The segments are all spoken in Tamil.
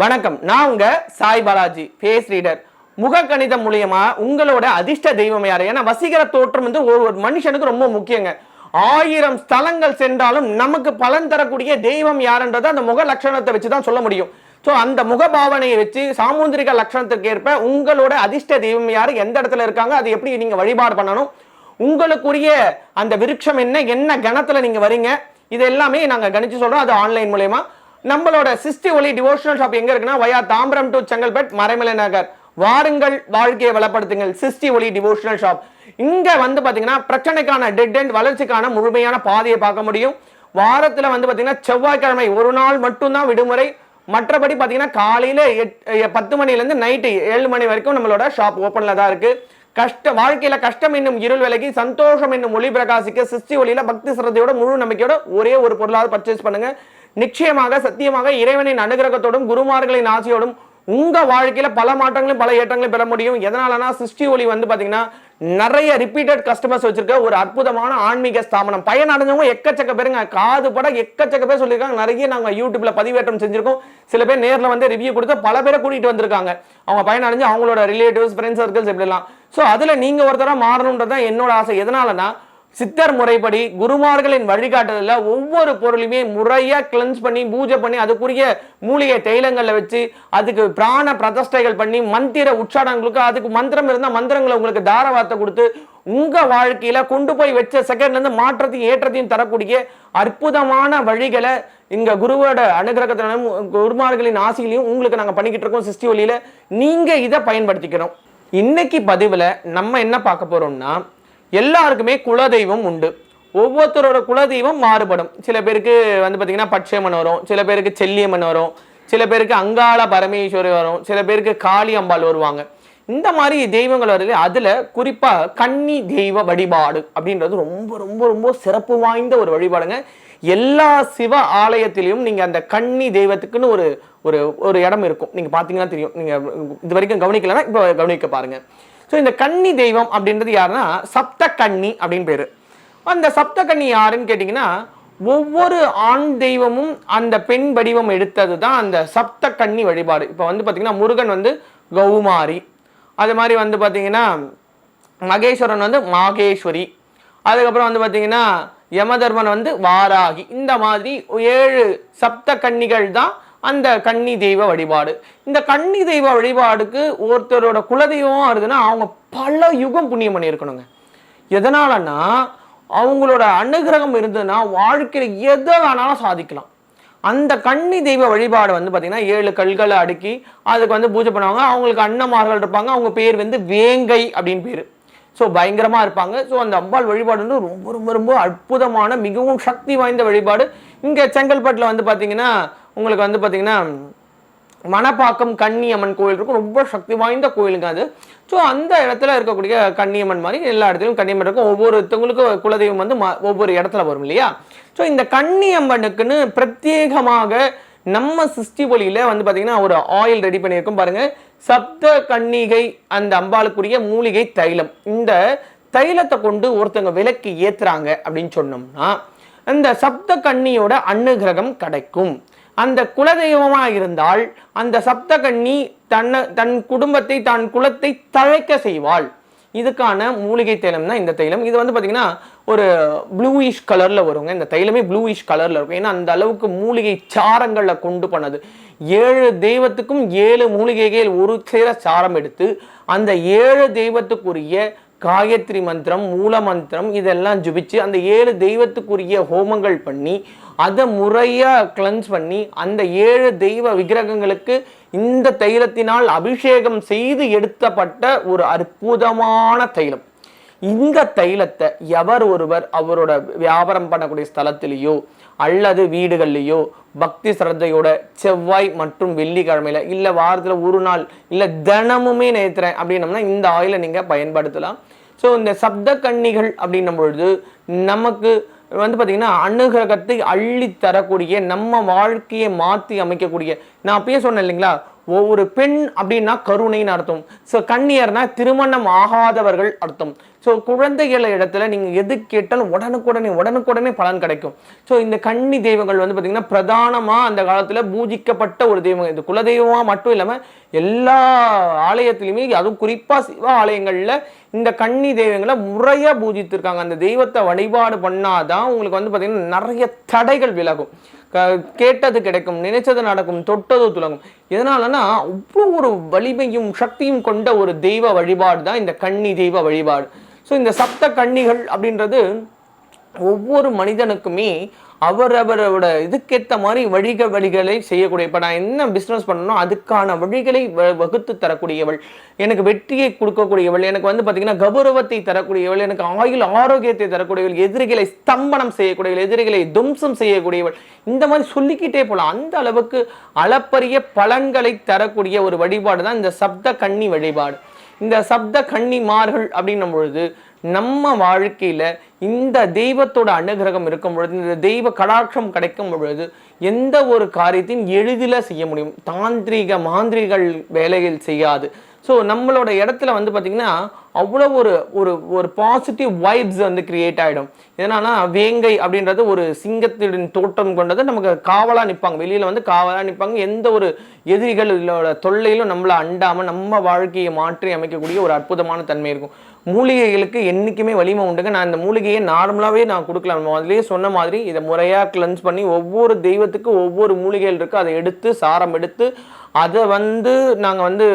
வணக்கம். நான் உங்க சாய் பாலாஜி ஃபேஸ் ரீடர். முக கணிதம் மூலியமா உங்களோட அதிர்ஷ்ட தெய்வம் யாரு? ஏன்னா வசீகர தோற்றம் வந்து ஒரு ஒரு மனுஷனுக்கு ரொம்ப முக்கியங்க. ஆயிரம் ஸ்தலங்கள் சென்றாலும் நமக்கு பலன் தரக்கூடிய தெய்வம் யாருன்றதை அந்த முக லட்சணத்தை வச்சு தான் சொல்ல முடியும். ஸோ அந்த முக பாவனையை வச்சு சாமுந்திரிக லட்சணத்துக்கு ஏற்ப உங்களோட அதிர்ஷ்ட தெய்வம் யார்? எந்த இடத்துல இருக்காங்க? அது எப்படி நீங்கள் வழிபாடு பண்ணணும்? உங்களுக்குரிய அந்த விருட்சம் என்ன? என்ன கணத்தில் நீங்கள் வரீங்க? இது எல்லாமே நாங்கள் கணிச்சு சொல்கிறோம் அது ஆன்லைன் மூலயமா. நம்மளோட சிஸ்டி ஒலி டிவோஷனல் ஷாப் எங்க இருக்குன்னா வயா தாம்பரம் டு செங்கல்பட் மறைமலை நகர். வாருங்கள் வாழ்க்கையை வளப்படுத்துங்கள். சிஸ்டி ஒலி டிவோஷனல் ஷாப் இங்க வந்து பாத்தீங்கன்னா பிரச்சனைக்கான டெட் அண்ட் வளர்ச்சிக்கான முழுமையான பாதையை பார்க்க முடியும். வாரத்துல வந்து பாத்தீங்கன்னா செவ்வாய்க்கிழமை ஒரு நாள் மட்டும்தான் விடுமுறை. மற்றபடி பாத்தீங்கன்னா காலையில எட்- பத்து மணிலேருந்து நைட்டு ஏழு மணி வரைக்கும் நம்மளோட ஷாப் ஓப்பன்ல தான் இருக்கு. கஷ்ட வாழ்க்கையில கஷ்டம் என்னும் இருள் விலகி சந்தோஷம் என்னும் ஒளி பிரகாசிக்க சிஸ்டி ஒளியில பக்தி சிரத்தையோட முழு நம்பிக்கையோட ஒரே ஒரு பொருளாவது பர்ச்சேஸ் பண்ணுங்க. நிச்சயமாக சத்தியமாக இறைவனின் அனுகிரகத்தோடும் குருமார்களின் ஆசையோடும் உங்க வாழ்க்கையில பல மாற்றங்களும் பல ஏற்றங்களும் பெற முடியும். எதனாலனா சிஸ்டி ஒளி வந்து பாத்தீங்கன்னா நிறைய ரிப்பீட்டட் கஸ்டமர்ஸ் வச்சிருக்க ஒரு அற்புதமான ஆன்மீக ஸ்தாபனம். பயன் அடைஞ்சவங்க எக்கச்சக்க பேருங்க. காது பட எக்கச்சக்க பேர் சொல்லியிருக்காங்க. நிறைய நாங்க யூடியூப்ல பதிவேற்றம் செஞ்சிருக்கோம். சில பேர் நேர்ல வந்து ரிவ்யூ கொடுத்து பல பேரை கூட்டிட்டு வந்திருக்காங்க. அவங்க பயன் அடைஞ்சு அவங்களோட ரிலேட்டிவ்ஸ் ஃப்ரெண்ட்ஸ் சர்க்கிள்ஸ் இப்படிலாம். ஸோ அதுல நீங்க ஒருத்தராக மாறணுன்றது தான் என்னோட ஆசை. எதனாலனா சித்தர் முறைப்படி குருமார்களின் வழிகாட்டுதலில் ஒவ்வொரு பொருளையுமே முறையாக கிளென்ஸ் பண்ணி பூஜை பண்ணி அதுக்குரிய மூலிகை தைலங்களில் வச்சு அதுக்கு பிராண பிரதஷ்டைகள் பண்ணி மந்திர உச்சாடங்களுக்கு அதுக்கு மந்திரம் இருந்தால் மந்திரங்களை உங்களுக்கு தாரவார்த்தை கொடுத்து உங்கள் வாழ்க்கையில் கொண்டு போய் வச்ச செகண்ட்லேருந்து மாற்றத்தையும் ஏற்றத்தையும் தரக்கூடிய அற்புதமான வழிகளை இங்கே குருவோட அனுகிரகத்திலும் குருமார்களின் ஆசையிலையும் உங்களுக்கு நாங்கள் பண்ணிக்கிட்டு இருக்கோம் சிஸ்டி வழியில். நீங்கள் இதை பயன்படுத்திக்கிறோம் இன்னைக்கு பதிவில் நம்ம என்ன பார்க்க போகிறோம்னா எல்லாருக்குமே குலதெய்வம் உண்டு. ஒவ்வொருத்தரோட குலதெய்வம் மாறுபடும். சில பேருக்கு வந்து பார்த்தீங்கன்னா பட்சமன் வரும் சில பேருக்கு செல்லியம்மன் வரும் சில பேருக்கு அங்காள பரமேஸ்வரி வரும் சில பேருக்கு காளி அம்பாள் வருவாங்க. இந்த மாதிரி தெய்வங்கள் வருது. அதில் குறிப்பாக கன்னி தெய்வ வழிபாடு அப்படின்றது ரொம்ப ரொம்ப ரொம்ப சிறப்பு வாய்ந்த ஒரு வழிபாடுங்க. எல்லா சிவ ஆலயத்திலையும் நீங்கள் அந்த கன்னி தெய்வத்துக்குன்னு ஒரு ஒரு ஒரு இடம் இருக்கும். நீங்கள் பார்த்தீங்கன்னா தெரியும். நீங்கள் இது வரைக்கும் கவனிக்கலைன்னா இப்போ கவனிக்க பாருங்கள் ஸோ இந்த கன்னி தெய்வம் அப்படின்றது யாருன்னா சப்த கன்னி அப்படின்னு பேர். அந்த சப்த கன்னி யாருன்னு கேட்டிங்கன்னா ஒவ்வொரு ஆண் தெய்வமும் அந்த பெண் வடிவம் எடுத்தது தான் அந்த சப்த கன்னி வழிபாடு. இப்போ வந்து பார்த்திங்கன்னா முருகன் வந்து கௌமாரி. அது மாதிரி வந்து பார்த்திங்கன்னா மகேஸ்வரன் வந்து மாகேஸ்வரி. அதுக்கப்புறம் வந்து பார்த்தீங்கன்னா யமதர்மன் வந்து வாராகி. இந்த மாதிரி ஏழு சப்த கன்னிகள் தான் அந்த கன்னி தெய்வ வழிபாடு. இந்த கன்னி தெய்வ வழிபாடுக்கு ஒருத்தரோட குலதெய்வம் வருதுன்னா அவங்க பல யுகம் புண்ணியம் பண்ணியிருக்கணுங்க. எதனாலன்னா அவங்களோட அனுகிரகம் இருந்ததுன்னா வாழ்க்கையில் எதை வேணாலும் சாதிக்கலாம். அந்த கன்னி தெய்வ வழிபாடு வந்து பார்த்திங்கன்னா ஏழு கல்களை அடுக்கி அதுக்கு வந்து பூஜை பண்ணுவாங்க. அவங்களுக்கு அன்னமார்கள் இருப்பாங்க. அவங்க பேர் வந்து வேங்கை அப்படின்னு பேர். ஸோ பயங்கரமாக இருப்பாங்க. ஸோ அந்த அம்பாள் வழிபாடு வந்து ரொம்ப ரொம்ப ரொம்ப அற்புதமான மிகவும் சக்தி வாய்ந்த வழிபாடு. இங்கே செங்கல்பட்டில் வந்து பார்த்திங்கன்னா உங்களுக்கு வந்து பார்த்தீங்கன்னா மணப்பாக்கம் கன்னியம்மன் கோயில் இருக்கும். ரொம்ப சக்தி வாய்ந்த கோயிலுங்க அது. ஸோ அந்த இடத்துல இருக்கக்கூடிய கன்னியம்மன் மாதிரி எல்லா இடத்துலையும் கன்னியம்மன் இருக்கும். ஒவ்வொருத்தவங்களுக்கும் குலதெய்வம் வந்து ஒவ்வொரு இடத்துல வரும் இல்லையா? ஸோ இந்த கன்னியம்மனுக்குன்னு பிரத்யேகமாக நம்ம சிஷ்டி ஒளியில் வந்து பார்த்தீங்கன்னா ஒரு ஆயில் ரெடி பண்ணியிருக்கோம் பாருங்கள் சப்த கன்னிகை அந்த அம்பாளுக்குரிய மூலிகை தைலம். இந்த தைலத்தை கொண்டு ஒருத்தவங்க விலக்கு ஏற்றுறாங்க அப்படின்னு சொன்னோம்னா அந்த சப்த கன்னியோட அனுகிரகம் கிடைக்கும். அந்த குலதெய்வமாக இருந்தால் அந்த சப்தகன்னி தன்னை தன் குடும்பத்தை தன் குலத்தை தழைக்க செய்வாள். இதுக்கான மூலிகை தைலம் தான் இந்த தைலம். இது வந்து பார்த்தீங்கன்னா ஒரு ப்ளூயிஷ் கலரில் வருங்க. இந்த தைலமே ப்ளூயிஷ் கலரில் இருக்கும். ஏன்னா அந்த அளவுக்கு மூலிகை சாரங்களில் கொண்டு பண்ணது ஏழு தெய்வத்துக்கும் ஏழு மூலிகைகள் ஒரு சேர சாரம் எடுத்து அந்த ஏழு தெய்வத்துக்குரிய காயத்ரி மந்திரம் மூல மந்திரம் இதெல்லாம் ஜுபிச்சு அந்த ஏழு தெய்வத்துக்குரிய ஹோமங்கள் பண்ணி அதை முறையாக கிளன்ஸ் பண்ணி அந்த ஏழு தெய்வ விக்கிரகங்களுக்கு இந்த தைலத்தினால் அபிஷேகம் செய்து எடுத்தப்பட்ட ஒரு அற்புதமான தைலம். இந்த தைலத்தை எவர் ஒருவர் அவரோட வியாபாரம் பண்ணக்கூடிய ஸ்தலத்திலேயோ அல்லது வீடுகள்லையோ பக்தி சிரத்தையோட செவ்வாய் மற்றும் வெள்ளிக்கிழமையில இல்லை வாரத்தில் ஒரு நாள் இல்லை தினமுமே நேத்துறேன் அப்படின்னம்னா இந்த ஆயிலை நீங்கள் பயன்படுத்தலாம். ஸோ இந்த சப்த கன்னிகள் அப்படின்னும் பொழுது நமக்கு வந்து பார்த்தீங்கன்னா அனுகிரகத்தை அள்ளி தரக்கூடிய நம்ம வாழ்க்கையை மாற்றி அமைக்கக்கூடிய நான் அப்பயே சொன்னேன் இல்லைங்களா? ஒவ்வொரு பெண் அப்படின்னா கருணைன்னு அர்த்தம். ஸோ கண்ணியர்னா திருமணம் ஆகாதவர்கள் அர்த்தம். ஸோ குழந்தைகள் இடத்துல நீங்கள் எது கேட்டாலும் உடனுக்குடனே உடனுக்குடனே பலன் கிடைக்கும். ஸோ இந்த கன்னி தெய்வங்கள் வந்து பார்த்தீங்கன்னா பிரதானமாக அந்த காலத்தில் பூஜிக்கப்பட்ட ஒரு தெய்வம் இது குலதெய்வமாக மட்டும் இல்லாமல் எல்லா ஆலயத்துலையுமே அதுவும் குறிப்பாக சிவ ஆலயங்களில் இந்த கன்னி தெய்வங்களை முறையாக பூஜித்திருக்காங்க. அந்த தெய்வத்தை வழிபாடு பண்ணாதான் உங்களுக்கு வந்து பார்த்திங்கன்னா நிறைய தடைகள் விலகும். கேட்டது கிடைக்கும் நினைச்சது நடக்கும் தொட்டது துலங்கும். எதனாலனா அவ்வளோ ஒரு வலிமையும் சக்தியும் கொண்ட ஒரு தெய்வ வழிபாடு தான் இந்த கன்னி தெய்வ வழிபாடு. ஸோ இந்த சப்த கன்னிகள் அப்படின்றது ஒவ்வொரு மனிதனுக்குமே அவரவரோட இதுக்கேற்ற மாதிரி வழிக வழிகளை செய்யக்கூடிய இப்போ நான் என்ன பிஸ்னஸ் பண்ணணும் அதுக்கான வழிகளை வ- வகுத்து தரக்கூடியவள். எனக்கு வெற்றியை கொடுக்கக்கூடியவள். எனக்கு வந்து பார்த்தீங்கன்னா கௌரவத்தை தரக்கூடியவள். எனக்கு ஆயுள் ஆரோக்கியத்தை தரக்கூடியவள். எதிரிகளை ஸ்தம்பனம் செய்யக்கூடியவள். எதிரிகளை தும்சம் செய்யக்கூடியவள். இந்த மாதிரி சொல்லிக்கிட்டே போகலாம் அந்த அளவுக்கு அளப்பரிய பலன்களை தரக்கூடிய ஒரு வழிபாடு தான் இந்த சப்த கன்னி வழிபாடு. இந்த சப்த கன்னிமார்கள் அப்படின்னும் பொழுது நம்ம வாழ்க்கையில் இந்த தெய்வத்தோட அனுகிரகம் இருக்கும் பொழுது இந்த தெய்வ கடாட்சம் கிடைக்கும் பொழுது எந்த ஒரு காரியத்தையும் எளிதில் செய்ய முடியும். தாந்திரிக மாந்திரிகள் வேலைகள் செய்யாது. ஸோ நம்மளோட இடத்துல வந்து பார்த்தீங்கன்னா அவ்வளோ ஒரு ஒரு ஒரு பாசிட்டிவ் வைப்ஸ் வந்து கிரியேட் ஆகிடும் ஏன்னா வேங்கை அப்படின்றது ஒரு சிங்கத்தின் தோற்றம் கொண்டது நமக்கு காவலாக நிற்பாங்க வெளியில் வந்து காவலாக நிற்பாங்க எந்த ஒரு எதிரிகளோட தொல்லையிலும் நம்மளை அண்டாமல் நம்ம வாழ்க்கையை மாற்றி அமைக்கக்கூடிய ஒரு அற்புதமான தன்மை இருக்கும். மூலிகைகளுக்கு என்றைக்குமே வலிமை உண்டுங்க. நான் இந்த மூலிகையை நார்மலாகவே நான் கொடுக்கலாம். நம்ம சொன்ன மாதிரி இதை முறையாக கிளென்ஸ் பண்ணி ஒவ்வொரு தெய்வத்துக்கும் ஒவ்வொரு மூலிகைகள் இருக்குது அதை எடுத்து சாரம் எடுத்து அதை வந்து நாங்கள் வந்து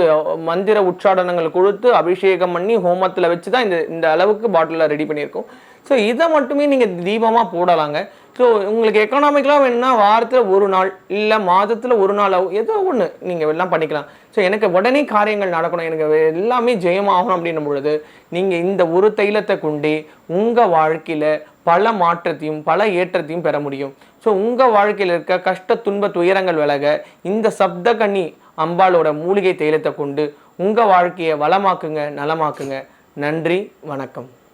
மந்திர உச்சாடனங்கள் கொடுத்து அபிஷேகம் பண்ணி ஹோமத்தில் வச்சு தான் இந்த இந்த அளவுக்கு பாட்டிலில் ரெடி பண்ணியிருக்கோம். ஸோ இதை மட்டுமே நீங்கள் தீபமாக போடலாங்க. ஸோ உங்களுக்கு எக்கனாமிக்கலாக வேணும்னா வாரத்தில் ஒரு நாள் இல்லை மாதத்தில் ஒரு நாள் ஆகும் ஏதோ ஒன்று நீங்கள் எல்லாம் பண்ணிக்கலாம். ஸோ எனக்கு உடனே காரியங்கள் நடக்கணும். எனக்கு எல்லாமே ஜெயமாகணும் அப்படின்னும் பொழுது நீங்கள் இந்த ஒரு தைலத்தை கொண்டே உங்கள் வாழ்க்கையில் பல மாற்றத்தையும் பல ஏற்றத்தையும் பெற முடியும். ஸோ உங்கள் வாழ்க்கையில் இருக்க கஷ்ட துன்ப துயரங்கள் விலக இந்த சப்த கண்ணி அம்பாளோட மூலிகை தைலத்தை கொண்டு உங்கள் வாழ்க்கையை வளமாக்குங்க நலமாக்குங்க. நன்றி வணக்கம்.